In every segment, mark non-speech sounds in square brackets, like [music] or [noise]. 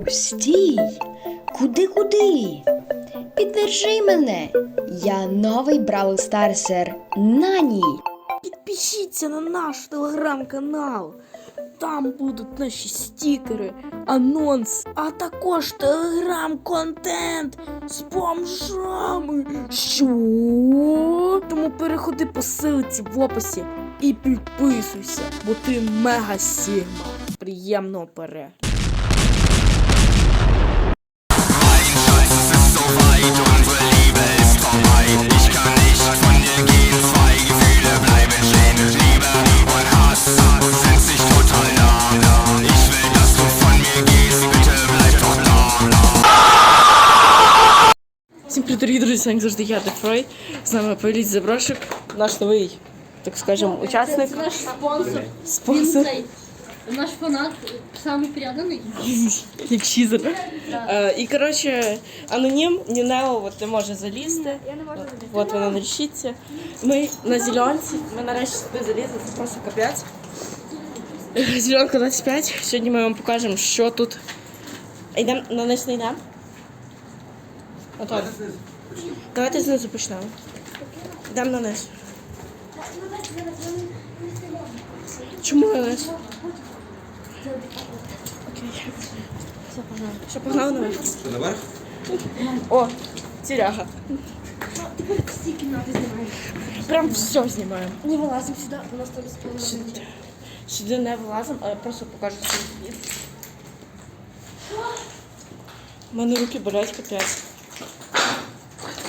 Оу, стій! Куди куди? Піддержи мене. Я новий Бравл Старсер Нані. Підпишіться на наш телеграм-канал. Там будуть наші стікери, анонс, а також телеграм-контент з бомжами. Що? Тому переходи по ссылці в описі і підписуйся, бо ти мега сігма. Приємного перегляду. Дорогі друзі, як завжди я Дефрой. З нами Павліць Заброшик, наш новий, так скажемо, учасник. Це наш спонсор. Спонсор. Він цей, Наш фанат самий преданий. [laughs] Як чізер. Е, і коротше, анонім Нінео от не може залізти. От, от вона на решітці. Ми на зеленці. Ми нарешті сюди залізли, це просто капець. Е, Зеленка 25. Сьогодні ми вам покажемо, що тут. Йдемо на не йдемо? Готово. Давайте знизу почнемо. Йдемо на низ. Чому на низ? Окей. Все, погнали. Що, погнали наверх? Що, наверх? О, тіряга. Всі кімнати знімаємо. Прям все знімаємо. Не вилазимо сюди, у нас там спонсор. Сюди, сюди не влазимо, але просто покажу свій вид. У мене руки болять капець.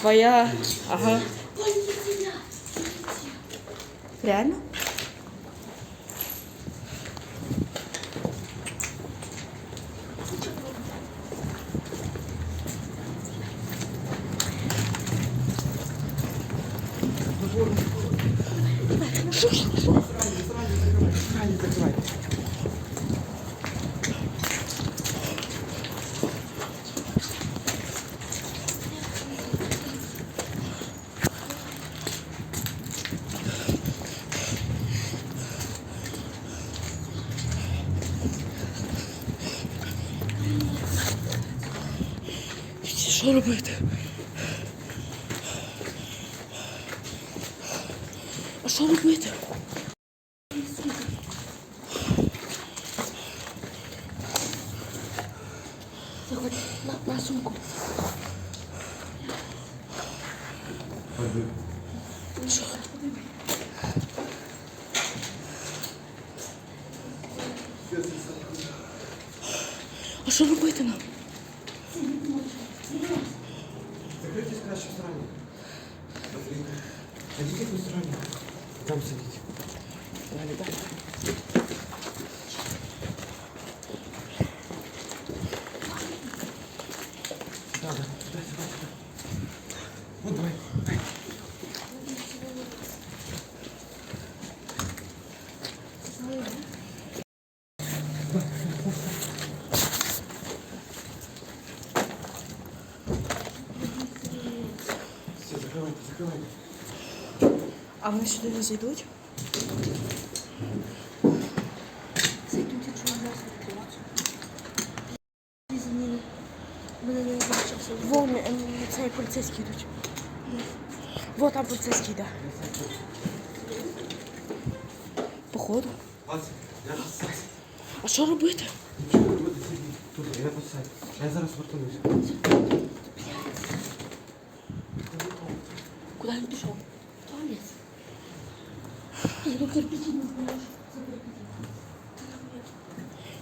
Твоя. Ага. Реально? Що робити? А що робити? Заходь на, на сумку. Що? А що робити нам? Закрийтесь краще в стороні. Сидіть в стороні. Там сидіть. Далі, далі. Да, да, сюди, сюди, сюди. Ну, давай, давай. Все, закривайте, закривайте. А вони сюди не зайдуть? Зайдуть, якщо нас відкривати. Мене не бачився. Во, м- м, цей поліцейський йдуть. Во, там поліцейський йде. Походу. А що робити? Нічого не буде. Тут, я зараз вертаюсь. Куди він пішов? Туалет. Я кирпичи не знаешь.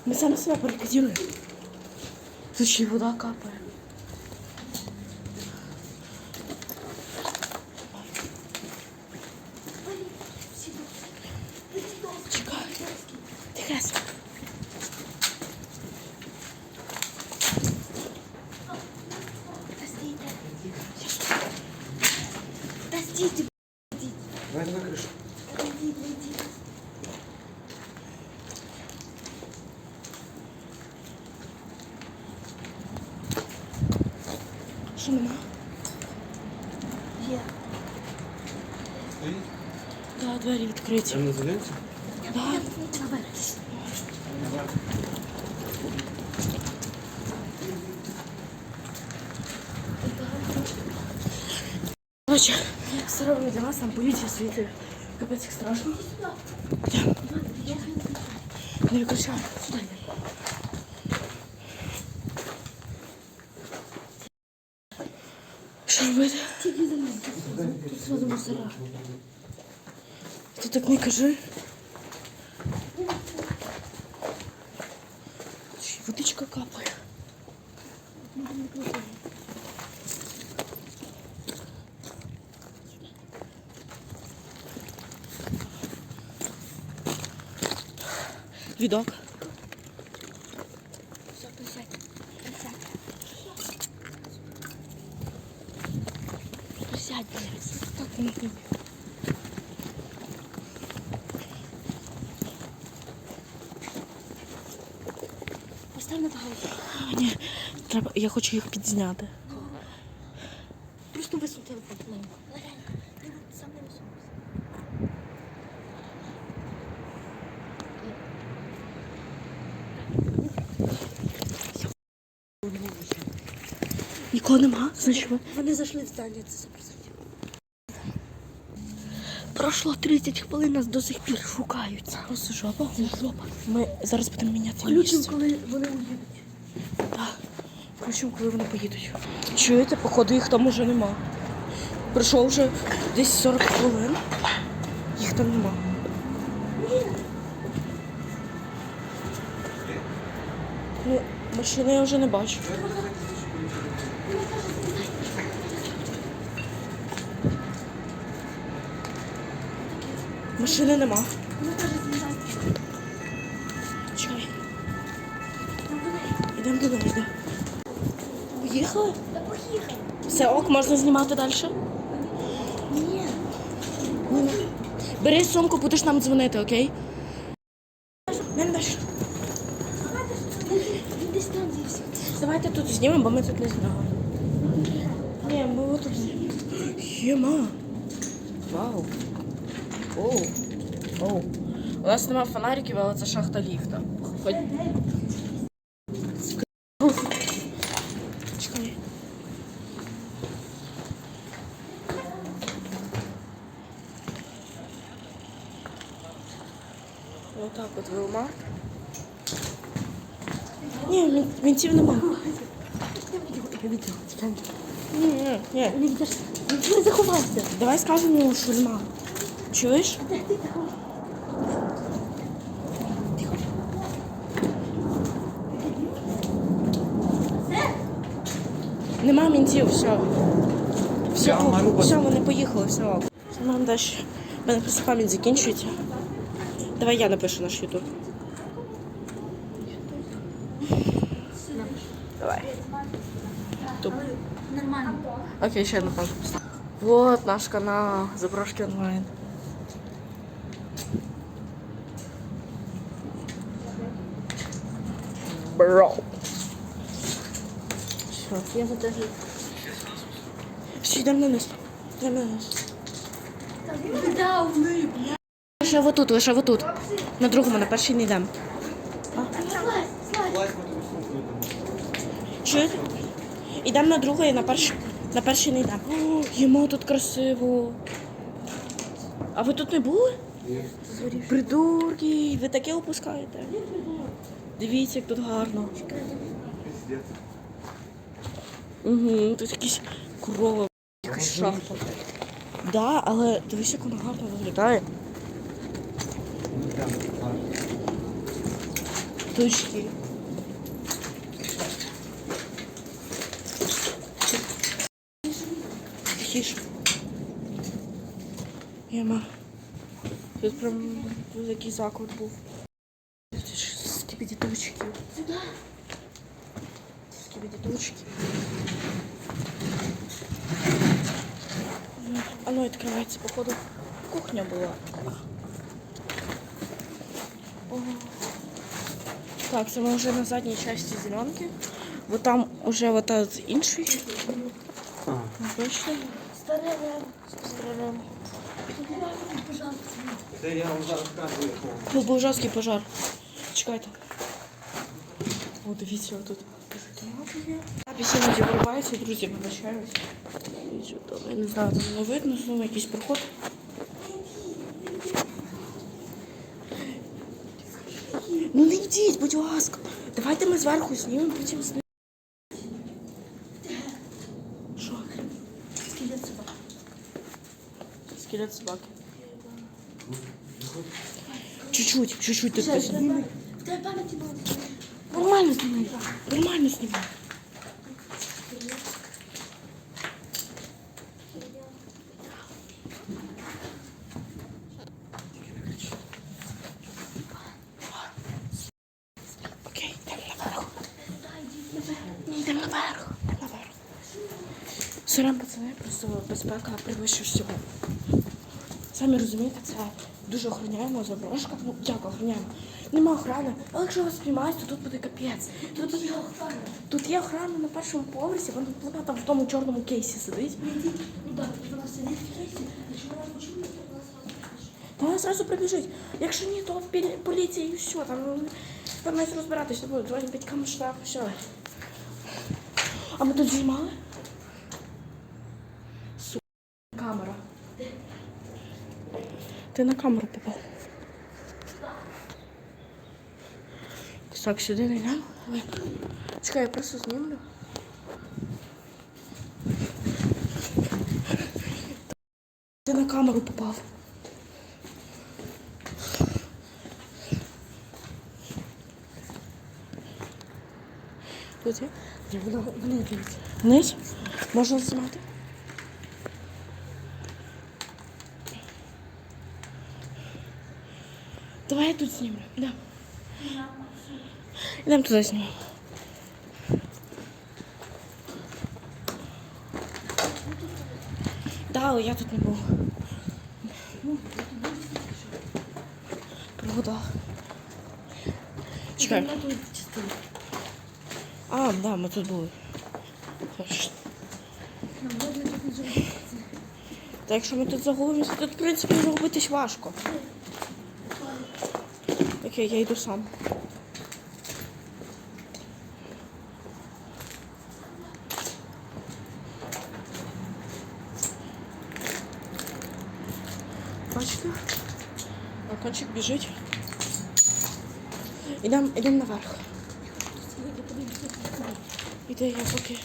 Мы сами себя перекиділи. Слушай, вода капає. що нема. Є. Да, двері відкриті. Там на зеленці? Так. Короче, все равно для вас там будете светы. Капец, их страшно. Да. Да, ну, короче, сюда. Тут сразу мусора. Ти так не кажи. Ще й Водичка капає. Відок. Все, присядь. Присядь. Присядь, блядь. Так, ну, ну. Постав на паузу. А, ні, треба, я хочу їх підзняти. Просто висунь телефон. Легенько. Легенько. Сам не висунься. Нікого нема, значить ми. Вони зайшли в здання, це запросить. Пройшло 30 хвилин, нас до сих пір шукають. Просто жопа. Жопа. Ми зараз будемо міняти Включимо, коли вони уїдуть. Так. Включимо, коли вони поїдуть. Чуєте, походу їх там уже нема. Пройшло вже десь 40 хвилин. Їх там нема. Ну, машини я вже не бачу. Машини нема. Чекай. Ідемо до неї, йдемо. Поїхали? Та поїхали. Все ок, можна знімати далі? Ні. Бери сумку, будеш нам дзвонити, окей? Давайте тут знімемо, бо ми тут не знімемо. Ні, ми отут. Єма. Вау. Оу. Оу. У нас нема фонариків, але це шахта ліфта. Хоч... Чекай. Отак от Вилмар. Ні, вінців нема. Ні, ні, ні. Не. Давай скажемо що нема. Чуєш? Нема мінтів, все. Все, все, вони поїхали, все. Нам далі. У мене просто пам'ять закінчується. Давай я напишу наш ютуб. Давай. Ютуб. Нормально. Окей, ще одну паузу. Вот наш канал Заброшки онлайн. Бро. Все. Я за те, Все, йдемо на низ. Йдемо на низ. Да, вони. Лише отут, лише отут. На другому, на перший не йдемо. Влазь, ми тобі сумку Чуєте? Йдемо на другий, на перший, на перший не йдемо. Йому тут красиво. А ви тут не були? Ні. Придурки, ви таке опускаєте. Дивіться, як тут гарно. Угу, тут якісь корови, якась шахта. Да, але дивись, як воно гарно виглядає. Ну. Точки. Тихіше. Єма. Тут прям великий заклад був. Скибіді точки. Сюди. Скибіді точки. А ну відкривається, походу. Кухня була. О. Так, це ми вже на задній часті зеленки. Бо там уже вот з іншої. Ага. Бачите? Старе рем. Стрелям. Пожалуйста. Це я вам зараз кажу, якого. Тут був жорсткий пожар. Чекайте. О, дивіться, отут. Запись іноді вирубається, друзі, вибачаюсь. І що там, Я не знаю, там не видно, знову якийсь проход. Ну не йдіть, будь ласка. Давайте ми зверху знімемо, потім знімемо. Скелет собаки. Чуть-чуть, чуть-чуть тут. Нормально снимай. Нормально знімай. Окей, йдемо наверх. Ні, йдемо наверх. Йдемо наверх. Сорян, пацани, просто безпека превище всього. Самі розумієте, це дуже охороняємо заброшка. Ну, як охороняємо? Нема охорони, але якщо вас спіймають, то тут буде капець. Тут, тут, тут є охорона на першому поверсі, вона, вона там в тому чорному кейсі сидить. Ну так, вона сидить в кейсі, якщо вона почує, то вона сразу Та вона зразу прибіжить. Якщо ні, то в поліції і все. Там, ну, там навіть розбиратися буде. Дзвонять батькам штраф, все. А ми тут знімали? Камера. Ти на камеру попав. Так, сюди не. Давай. Чекай, я просто знімлю. Ти на камеру попав. Тут є? Вниз. Вниз? Можна знімати? Давай я тут знімлю. Йдемо. Йдемо туди знімемо. Да, але я тут не був. Провода. Чекай. А, да, ми тут були. Хорошо. Нам можна тут не живе. Та якщо ми тут загубимося, тут, в принципі, загубитись важко. Окей, я йду сам. Бачите? Антончик біжить. Ідемо ідем наверх. Іде я поки.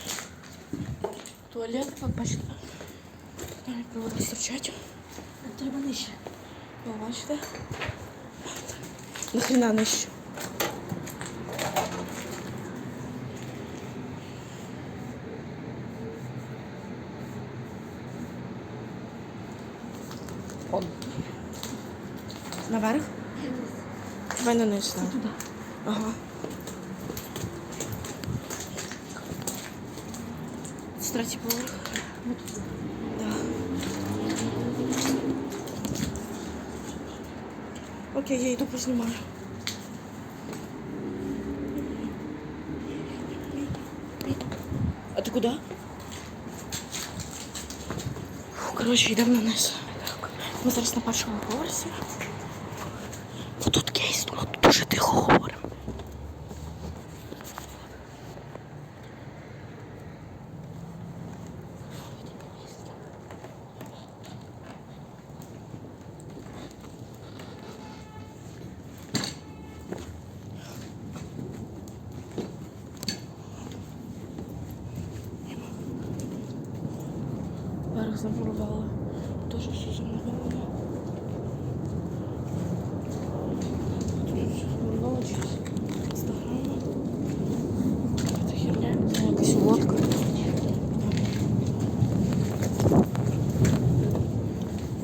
Туалет, бачите. Навіть провода стирчать. Треба нижче. Бачите? Нахрена. Он. Наверх? Давай на низ. на. Туди. Ага. Це третій поверх. Да. Окей, я йду познімаю. А ти куди? Коротше, йдемо на низ. Ми зараз на першому поверсі. Тут кейс, тому тут дуже тихо говоримо. Верх замурували. Дуже все замуровано. Тут ночі. Інстаграм. Це херня. Це якась лодка.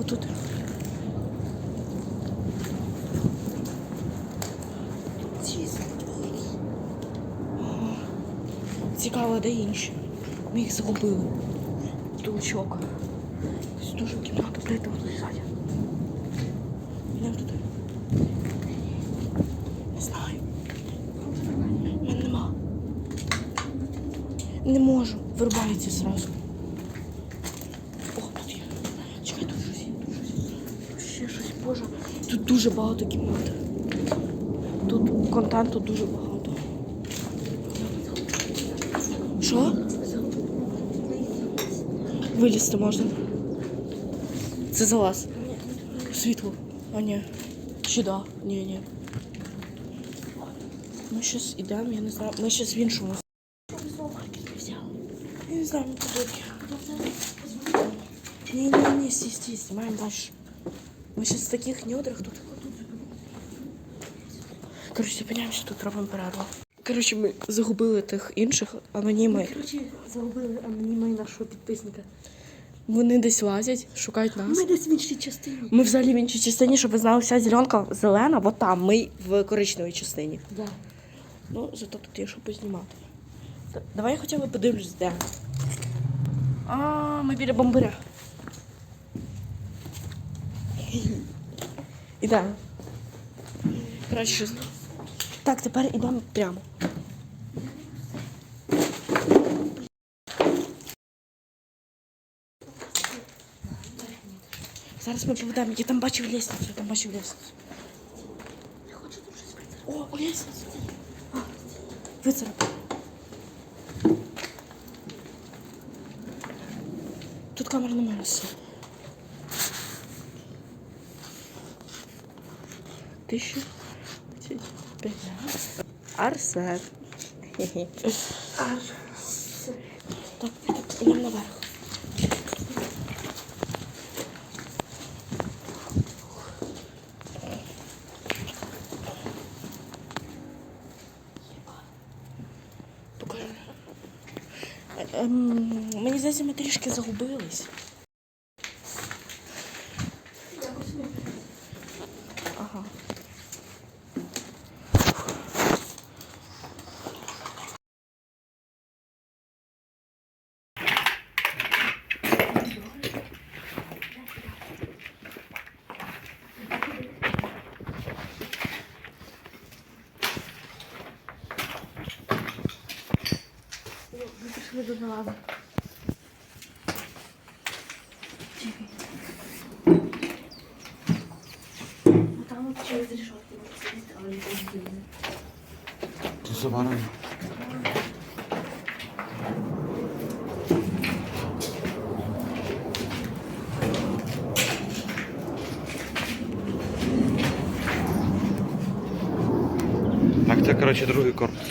Отут. Ага. Цікаво, де інші. Ми їх загубили. Толчок. Ось дуже кімната плита тут ззаді. Йдемо туди. Не знаю. Мене нема. Не можу. Вирубається зразу. О, тут є. Чекай, тут щось ще щось, боже. Тут дуже багато кімнат. Тут контенту дуже багато. Що? Вилізти можна. Це за вас. Світло. А ні. Чи да? Ні, ні. Ми щас ідемо, я не знаю. Ми щас в іншому. Я не знаю, ми куди. Ні, ні, ні, стій, стій, знімаємо далі. Ми щас в таких недрах тут. Коротше, зупиняємося тут, робимо перерву. Коротше, ми загубили тих інших анонімів. Короче, загубили аноніми нашого підписника. Вони десь лазять, шукають нас. Ми десь в іншій частині. Ми взагалі в іншій частині, щоб ви знали, вся зеленка зелена, от там, ми в коричневій частині. Да. Ну, зато тут є що познімати. Давай я хоча б подивлюсь, де. А, ми біля бомбаря. [laughs] Ідемо. Краще. Так, тепер ідемо прямо. Зараз ми поведемо. Я там бачив лестницю, я там бачив лестницю. О, о, лестницю. А, Вицарапай. Тут камера на мене все. Тисячу п'ятнадцять. Арсен. Хе-хе. Так, йдемо наверх. Покажи. Е, ем, Мені здається, ми трішки загубились. Ага. Пішли до лави. Ну там от через решетки можна сидіти, але не буде. Тут заборонено. Так, це, коротше, другий корпус.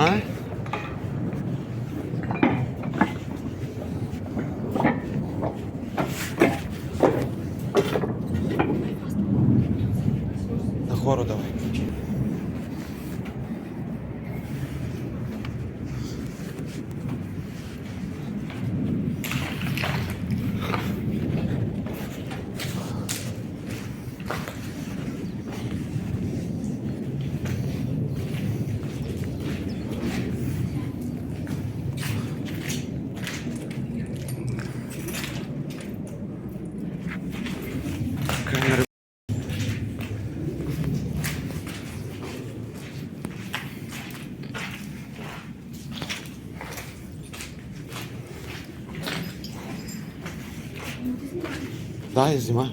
А? На хору давай. Камери. Да, я знімаю.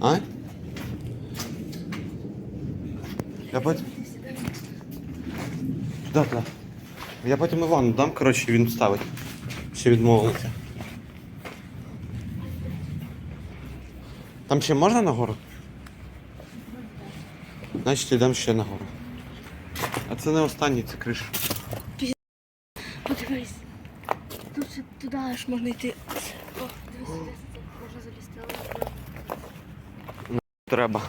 А? Я потім. Да, да. Я потім Івану дам, коротше, він ставить. Ще відмовиться. Там ще можна нагору? Значить йдемо ще нагору. А це не останній, це криша. Подивись. Тут туди аж можна йти. О, дивись, Ну. сюди можна залізти, але Треба.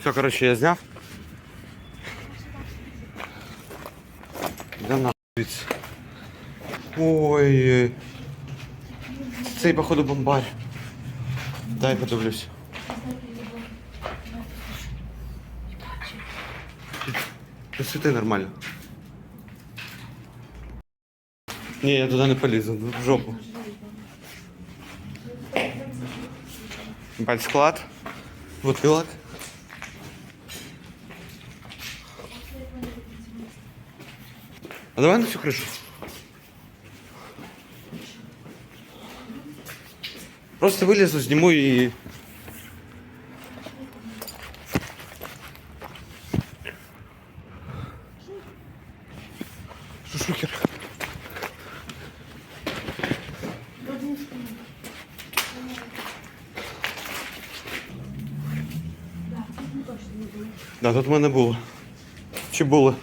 Все, коротше, я зняв. Йдемо на звідси. Ой. Цей, походу, бомбар. Дай подивлюсь. Посвіти нормально. Ні, я туди не полізу, в жопу. Бать склад, бутилок. А давай на цю кришу. Просто вилізу, зніму і. Тут в мене було. Чи було?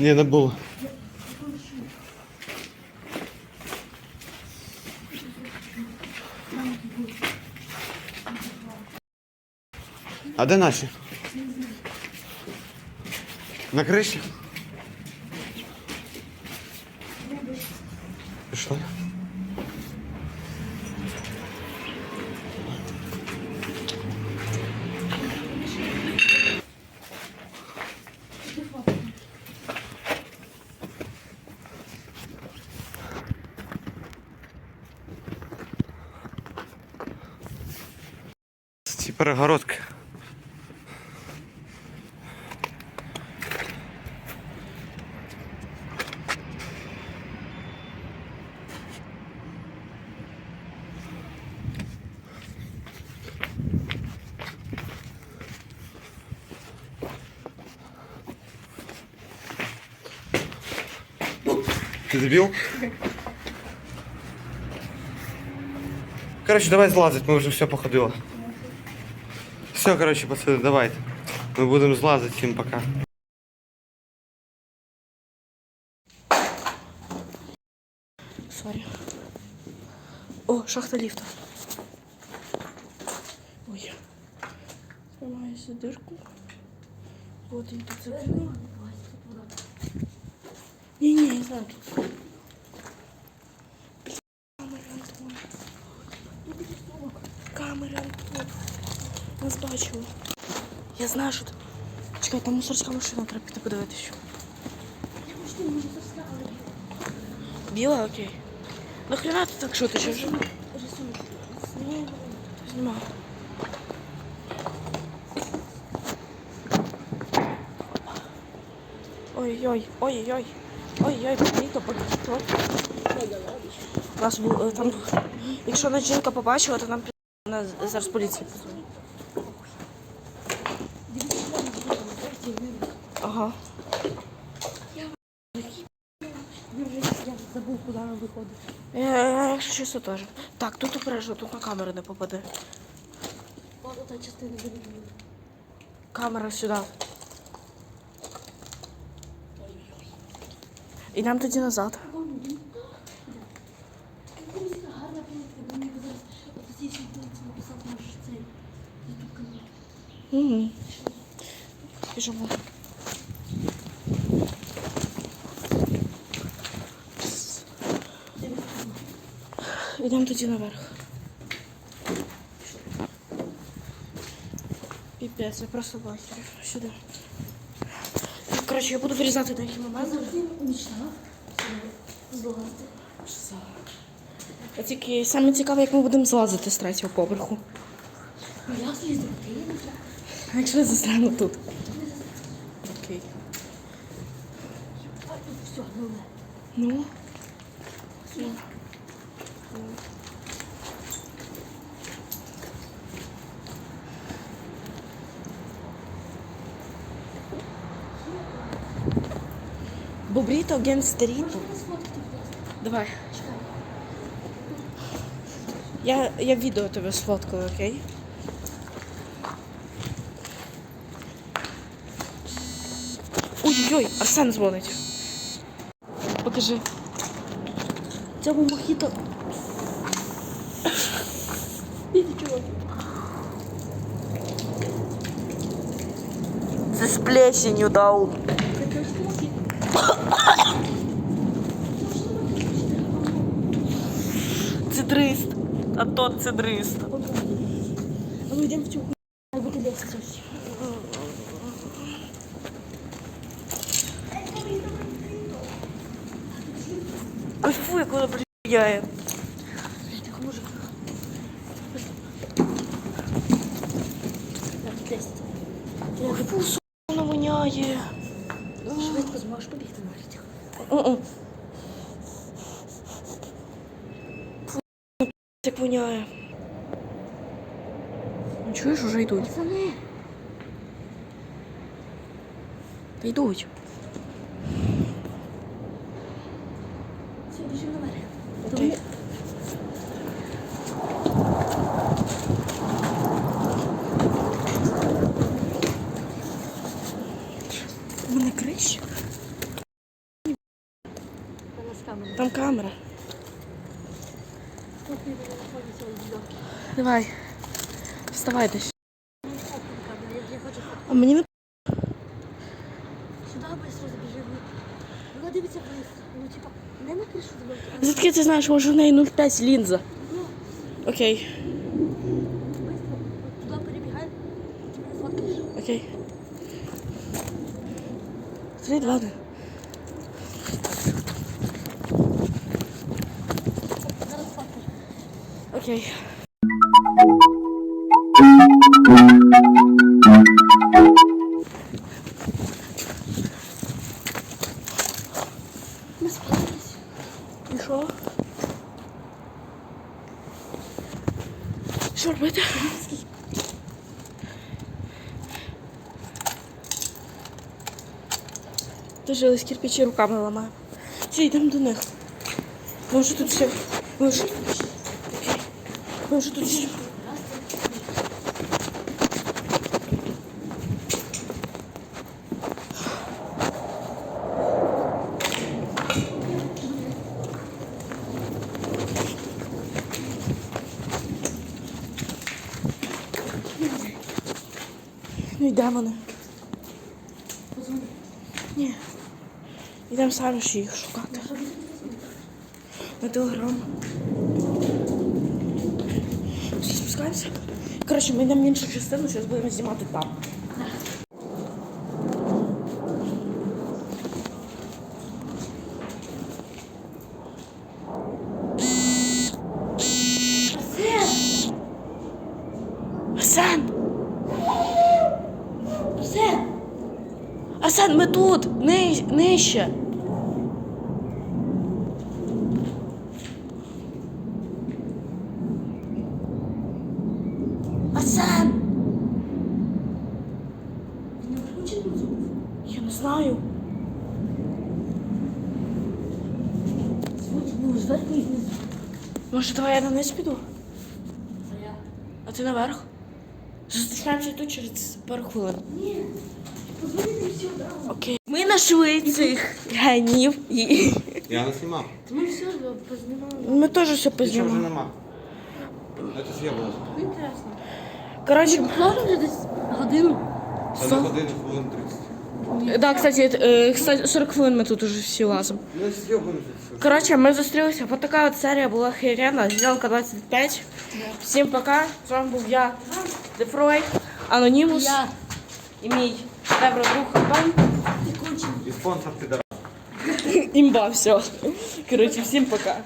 Ні, не було. А де наші? На криші? Ты дебил? Короче, давай злазить, мы уже все походило. Все, короче, пацаны, давайте. Мы будем злазить всем пока. Сорі. О, шахта ліфта. Ой. Знімаю цю дирку. Вот він тут закрив. Ні, ні, я знаю тут. Камери Антон. Камери Антон. Нас бачили. Я знаю, що тут. Чекай, там мусорська машина, треба піти подивитися. Біла, окей. Нахрена ти так що ти ще вже? Знімав. Ой-ой, ой-ой, Ой-ой, багато. У нас був е, там, якщо нас жінка побачила, то нам вона зараз поліція позвонить. Ага. забув, куди вона виходить. Я, якщо чесно, теж. Так, тут обережно, тут на камеру не попаде. Камера сюди. І нам тоді назад. Музика гарна пам'ятка, бо мені зараз от ці світлиці написав наш цей ютуб канал. Угу. Біжимо. Ідемо тоді наверх. Піпець, я просто бачу. Сюди. Коротше, я буду вирізати деякі моменти. Злазити. Тільки саме цікаве, як ми будемо злазити з третього поверху. Ну я слізу, ти не якщо я застряну тут? Окей. Все, ну Ну. Бобріто against Давай. Я, я відео тебе сфоткаю, окей? Ой-ой, Арсен дзвонить. Покажи. Цьому мохіто. Це з плесенью дав. цедрист. А тот цедрист. А ми йдемо в цю хуйню викидати щось. Ось фу, як вона. Чуєш, уже йдуть. Та йдуть. все, біжимо наверх. У мене крища. Там камера. Давай. фотку. А мені не Сюди швидко забіжи. Вона дивиться вниз. Ну, типа, не на кришу зльоки, а Звідки ти знаєш, може в неї 0,5 лінза? ну, Окей, швидко. Туди перебігай. Ти мене фоткаєш. окей. Три, два, один. Зараз фоткаєш. Окей. Що? Робити? Дуже ось кирпичі руками ламаю. Все, йдемо до них. Ми вже тут все. Ми вже, Окей. Ми тут все. Йдемо вони. Ні. Йдемо самі ще їх шукати. На телеграм. Спускаємося. Коротше, ми йдемо в іншу частину, зараз будемо знімати там. Арсен! Все. Арсен, ми тут! Не включений. Я не знаю. Може, давай я на низ піду? А я? А ти наверх? Зустрічаємося тут через пару хвилин. Ні. Окей. Ми знайшли цих генів. І... Я не знімав. Ми все познімали. Ми теж все Нічого вже познімали. нема. Це з'єбало. Ну, Інтересно. Коротше, Можна вже десь годину? Це не годину, хвилин 30. да, кстати, е, кстати, 40 хвилин ми тут уже всі лазимо. Ну, з'єбано все. Коротше, ми зустрілися. Вот така от серія була херена. Зеленка 25. Всім пока. З вами був я, Дефрой, Анонімус Я. і мій Антон. Ти кончений. І спонсор підара. Імба, все. Коротше, всім пока.